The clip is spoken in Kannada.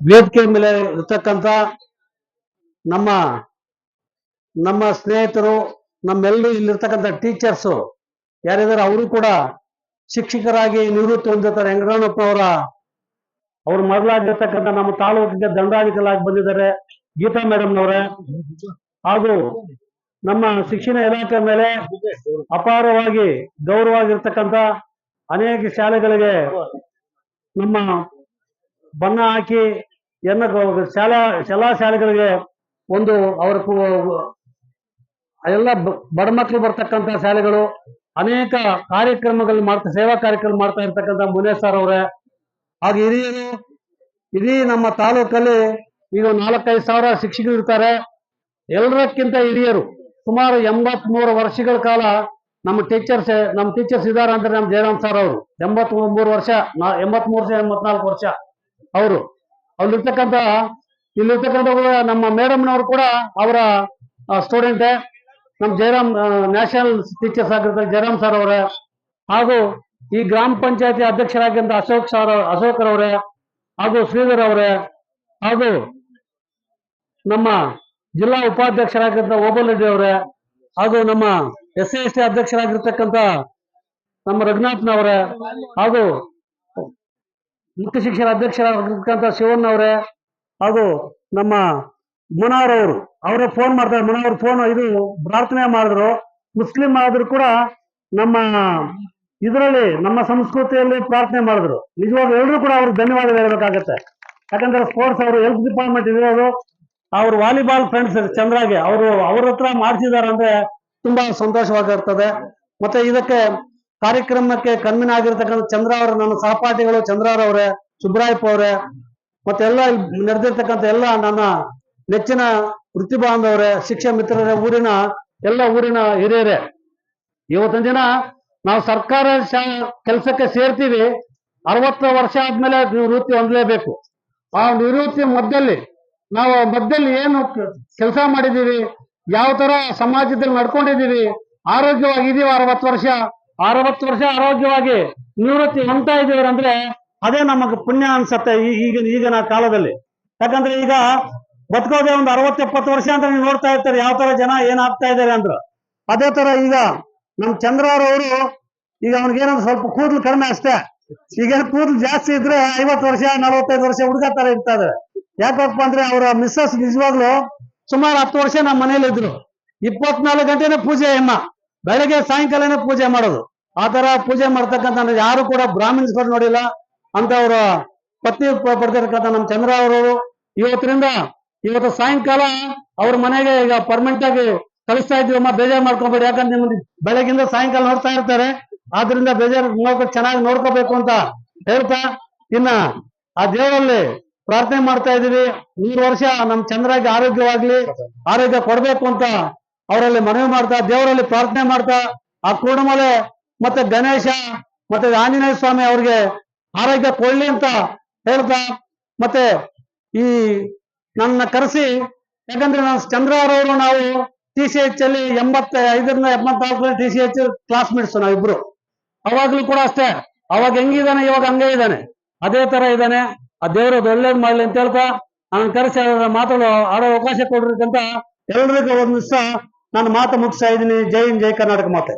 ವೇದಿಕೆ ಮೇಲೆ ಇರ್ತಕ್ಕಂಥ ನಮ್ಮ ನಮ್ಮ ಸ್ನೇಹಿತರು, ನಮ್ಮೆಲ್ಲರೂ ಇಲ್ಲಿರ್ತಕ್ಕಂಥ ಟೀಚರ್ಸು ಯಾರಿದ್ದಾರೆ ಅವರು ಕೂಡ ಶಿಕ್ಷಕರಾಗಿ ನಿವೃತ್ತಿ ಹೊಂದಿರ್ತಾರೆ. ವೆಂಕಟರಮಣಪ್ಪನವರ ಅವ್ರು ಮೊದಲಾಗಿರ್ತಕ್ಕಂಥ ನಮ್ಮ ತಾಲೂಕಿಗೆ ದಂಡಾಧಿಕಾರಿಯಾಗಿ ಬಂದಿದ್ದಾರೆ. ಗೀತಾ ಮೇಡಮ್ನವರೇ. ಹಾಗೂ ನಮ್ಮ ಶಿಕ್ಷಣ ಇಲಾಖೆ ಮೇಲೆ ಅಪಾರವಾಗಿ ಗೌರವವಾಗಿರ್ತಕ್ಕಂಥ ಅನೇಕ ಶಾಲೆಗಳಿಗೆ ನಮ್ಮ ಬಣ್ಣ ಹಾಕಿ ಎನ್ನ ಶಾಲಾ ಶಾಲಾ ಶಾಲೆಗಳಿಗೆ ಒಂದು ಅವರ ಎಲ್ಲ ಬಡ ಮಕ್ಕಳು ಬರ್ತಕ್ಕಂಥ ಶಾಲೆಗಳು ಅನೇಕ ಕಾರ್ಯಕ್ರಮಗಳು ಮಾಡ್ತಾ, ಸೇವಾ ಕಾರ್ಯಕ್ರಮ ಮಾಡ್ತಾ ಇರ್ತಕ್ಕಂಥ ಮುನೇಶ್ ಸರ್ ಅವರೇ, ಹಾಗೆ ಹಿರಿಯರು, ಇಡೀ ನಮ್ಮ ತಾಲೂಕಲ್ಲಿ ಈಗ ನಾಲ್ಕೈದು ಸಾವಿರ ಶಿಕ್ಷಕರು ಇರ್ತಾರೆ. ಎಲ್ಲರಕ್ಕಿಂತ ಹಿರಿಯರು ಸುಮಾರು ಎಂಬತ್ ಮೂರು ವರ್ಷಗಳ ಕಾಲ ನಮ್ಮ ಟೀಚರ್ಸ್ ನಮ್ಮ ಟೀಚರ್ಸ್ ಇದ್ದಾರೆ ಅಂದ್ರೆ ನಮ್ಮ ಜಯರಾಮ್ ಸರ್ ಅವರು. ಎಂಬತ್ ಮೂರು ವರ್ಷ ಎಂಬತ್ ಮೂರು ಎಂಬತ್ನಾಲ್ಕು ವರ್ಷ. ಅವರು. ಅಲ್ಲಿರ್ತಕ್ಕಂಥ ಇಲ್ಲಿರ್ತಕ್ಕಂಥ ನಮ್ಮ ಮೇಡಮ್ನವರು ಕೂಡ ಅವರ ಸ್ಟೂಡೆಂಟ್ ನಮ್ಮ ಜಯರಾಮ್ ನ್ಯಾಷನಲ್ ಟೀಚರ್ಸ್ ಆಗಿರ್ತಾರೆ ಜಯರಾಮ್ ಸರ್ ಅವರೇ. ಹಾಗೂ ಈ ಗ್ರಾಮ ಪಂಚಾಯತಿ ಅಧ್ಯಕ್ಷರಾಗಿದ್ದ ಅಶೋಕ್ ಸರ್ ಅಶೋಕರ್ ಅವರೇ, ಹಾಗೂ ಶ್ರೀಧರ್ ಅವರೇ, ಹಾಗೂ ನಮ್ಮ ಜಿಲ್ಲಾ ಉಪಾಧ್ಯಕ್ಷರಾಗಿದ್ದ ಓಬಲ್ ರೆಡ್ಡಿ ಅವರೇ, ಹಾಗೂ ನಮ್ಮ ಎಸ್ ಸಿ ಎಸ್ ಟಿ ಅಧ್ಯಕ್ಷರಾಗಿರ್ತಕ್ಕಂಥ ನಮ್ಮ ರಘುನಾಥ್ನವರೇ, ಹಾಗೂ ಮುಖ್ಯ ಶಿಕ್ಷಣ ಅಧ್ಯಕ್ಷರಾಗಿರ್ತಕ್ಕಂಥ ಶಿವಣ್ಣ ಅವರೇ ಹಾಗೂ ನಮ್ಮ ಮುನಾರ್ ಅವರು. ಅವರೇ ಫೋನ್ ಮಾಡ್ತಾರೆ. ಮುನಾರ್ ಫೋನ್ ಇದು ಪ್ರಾರ್ಥನೆ ಮಾಡಿದ್ರು. ಮುಸ್ಲಿಂ ಆದ್ರೂ ಕೂಡ ನಮ್ಮ ಇದರಲ್ಲಿ, ನಮ್ಮ ಸಂಸ್ಕೃತಿಯಲ್ಲಿ ಪ್ರಾರ್ಥನೆ ಮಾಡಿದ್ರು. ನಿಜವಾಗ್ಲೂ ಎಲ್ಲರೂ ಕೂಡ ಅವ್ರಿಗೆ ಧನ್ಯವಾದ ಹೇಳ್ಬೇಕಾಗತ್ತೆ. ಯಾಕಂದ್ರೆ ಸ್ಪೋರ್ಟ್ಸ್ ಅವರು ಹೆಲ್ತ್ ಡಿಪಾರ್ಟ್ಮೆಂಟ್ ಇರೋದು. ಅವ್ರು ವಾಲಿಬಾಲ್ ಫ್ರೆಂಡ್ಸ್ ಚಂದ್ರಾಗೆ. ಅವರು ಅವ್ರ ಹತ್ರ ಮಾಡ್ತಿದ್ದಾರೆ ಅಂದ್ರೆ ತುಂಬಾ ಸಂತೋಷವಾಗಿರ್ತದೆ. ಮತ್ತೆ ಇದಕ್ಕೆ ಕಾರ್ಯಕ್ರಮಕ್ಕೆ ಕಣ್ಮಿನ ಆಗಿರ್ತಕ್ಕಂಥ ಚಂದ್ರ ಅವರ ನನ್ನ ಸಹಪಾಠಿಗಳು ಸುಬ್ರಾಯಪ್ಪ ಅವರೇ, ಮತ್ತೆ ಎಲ್ಲ ಇಲ್ಲಿ ನಡೆದಿರ್ತಕ್ಕಂಥ ಎಲ್ಲ ನನ್ನ ನೆಚ್ಚಿನ ವೃತ್ತಿ ಬಾಂಧವರೇ ಶಿಕ್ಷಣ ಮಿತ್ರರೇ, ಊರಿನ ಎಲ್ಲ ಊರಿನ ಹಿರಿಯರೇ. ಇವತ್ತಿನ ದಿನ ನಾವು ಸರ್ಕಾರ ಕೆಲಸಕ್ಕೆ ಸೇರ್ತೀವಿ. ಅರವತ್ತು ವರ್ಷ ಆದ್ಮೇಲೆ ನಿವೃತ್ತಿ ಹೊಂದಲೇಬೇಕು. ಆ ನಿವೃತ್ತಿ ಮಧ್ಯದಲ್ಲಿ ನಾವು ಮಧ್ಯದಲ್ಲಿ ಏನು ಕೆಲಸ ಮಾಡಿದೀವಿ ಯಾವ ತರ ಸಮಾಜದಲ್ಲಿ ನಡ್ಕೊಂಡಿದೀವಿ ಆರೋಗ್ಯವಾಗಿದೀವಿ ಅರವತ್ತು ವರ್ಷ. ಅರವತ್ತು ವರ್ಷ ಆರೋಗ್ಯವಾಗಿ ನಿವೃತ್ತಿ ಹೊಂದ್ತಾ ಇದ್ದೀವಿ ಅಂದ್ರೆ ಅದೇ ನಮಗೆ ಪುಣ್ಯ ಅನ್ಸತ್ತೆ ಈಗಿನ ಈಗಿನ ಕಾಲದಲ್ಲಿ. ಯಾಕಂದ್ರೆ ಈಗ ಬದುಕೋದೇ ಒಂದು ಎಪ್ಪತ್ತು ವರ್ಷ ಅಂತ ನೀವು ನೋಡ್ತಾ ಇರ್ತಾರೆ, ಯಾವ ತರ ಜನ ಏನಾಗ್ತಾ ಇದ್ದಾರೆ ಅಂದ್ರು. ಅದೇ ತರ ಈಗ ನಮ್ ಚಂದ್ರರವರು ಈಗ ಅವ್ನಿಗೇನಂದ್ರೆ ಸ್ವಲ್ಪ ಕೂದಲು ಕಡಿಮೆ ಅಷ್ಟೇ. ಈಗ ಕೂದಲು ಜಾಸ್ತಿ ಇದ್ರೆ ಐವತ್ತು ವರ್ಷ, ನಲವತ್ತೈದು ವರ್ಷ ಹುಡುಗ ತರ ಇರ್ತಾರೆ ಯಾಕಪ್ಪ ಅಂದ್ರೆ ಅವರ ಮಿಸ್ಸಸ್ ನಿಜವಾಗ್ಲು ಸುಮಾರು ಹತ್ತು ವರ್ಷ ನಮ್ಮ ಮನೇಲಿ ಇದ್ರು ಇಪ್ಪತ್ನಾಲ್ಕು ಗಂಟೆನೇ ಪೂಜೆ ಅಮ್ಮ. ಬೆಳಗ್ಗೆ ಸಾಯಂಕಾಲನೇ ಪೂಜೆ ಮಾಡೋದು. ಆ ತರ ಪೂಜೆ ಮಾಡ್ತಕ್ಕಂಥ ಯಾರು ಕೂಡ ಬ್ರಾಹ್ಮಿನ್ಸ್ ನೋಡಿಲ್ಲ. ಅಂತವ್ರ ಪತ್ನಿ ಪಡ್ತಿರ್ತಕ್ಕಂಥ ನಮ್ಮ ಚಂದ್ರ ಅವರು ಇವತ್ತರಿಂದ ಇವತ್ತು ಸಾಯಂಕಾಲ ಅವ್ರ ಮನೆಗೆ ಈಗ ಪರ್ಮನೆಂಟ್ ಆಗಿ ಕಳಿಸ್ತಾ ಇದ್ವಿ ಅಮ್ಮ, ಬೇಜಾರು ಮಾಡ್ಕೊಬೇಡಿ. ಯಾಕಂದ್ರೆ ಬೆಳಗಿಂದ ಸಾಯಂಕಾಲ ನೋಡ್ತಾ ಇರ್ತಾರೆ. ಆದ್ರಿಂದ ಬೇಜಾರು ನೋಡ್ಕೊ, ಚೆನ್ನಾಗಿ ನೋಡ್ಕೋಬೇಕು ಅಂತ ಹೇಳ್ತಾ ಇನ್ನ ಆ ದೇವರಲ್ಲಿ ಪ್ರಾರ್ಥನೆ ಮಾಡ್ತಾ ಇದೀವಿ ಮೂರು ವರ್ಷ ನಮ್ ಚಂದ್ರಾಗಿ ಆರೋಗ್ಯವಾಗ್ಲಿ, ಆರೋಗ್ಯ ಕೊಡ್ಬೇಕು ಅಂತ ಅವರಲ್ಲಿ ಮನವಿ ಮಾಡ್ತಾ, ದೇವರಲ್ಲಿ ಪ್ರಾರ್ಥನೆ ಮಾಡ್ತಾ, ಆ ಕೂಡಮಲೆ ಮತ್ತೆ ಗಣೇಶ ಮತ್ತೆ ಆಂಜನೇಯ ಸ್ವಾಮಿ ಅವ್ರಿಗೆ ಆರೋಗ್ಯ ಕೊಡ್ಲಿ ಅಂತ ಹೇಳ್ತಾ, ಮತ್ತೆ ಈ ನನ್ನ ಕರೆಸಿ, ಯಾಕಂದ್ರೆ ನಾನು ಚಂದ್ರ ಅವರವರು ನಾವು ಟಿ ಸಿ ಎಚ್ ಅಲ್ಲಿ ಎಂಬತ್ತ ಐದರಿಂದ ಎಪ್ಪತ್ನಾಲ್ಕರಲ್ಲಿ ಟಿ ಸಿ ಎಚ್ ಕ್ಲಾಸ್ಮೇಟ್ಸ್ ನಾವಿಬ್ರು. ಅವಾಗ್ಲೂ ಕೂಡ ಅಷ್ಟೇ, ಅವಾಗ ಹೆಂಗಿದಾನೆ ಇವಾಗ ಹಂಗೆ ಇದ್ದಾನೆ. ಅದೇ ತರ ಇದ್ದಾನೆ. ಆ ದೇವರು ಒಳ್ಳೇದ್ ಮಾಡ್ಲಿ ಅಂತ ಹೇಳ್ತಾ, ನಾನು ಕರೆಸಿ ಅವ್ರ ಮಾತಾಡೋ ಆಡೋ ಅವಕಾಶ ಕೊಡ್ರಿಕಂತ ಎಲ್ರಿಗೂ ಒಂದು ದಿವಸ. ನಾನು ಮಾತು ಮುಗಿಸ್ತಾ ಇದ್ದೀನಿ. ಜೈ ಹಿಂದ್ ಜೈ ಕರ್ನಾಟಕ ಮಾತೆ.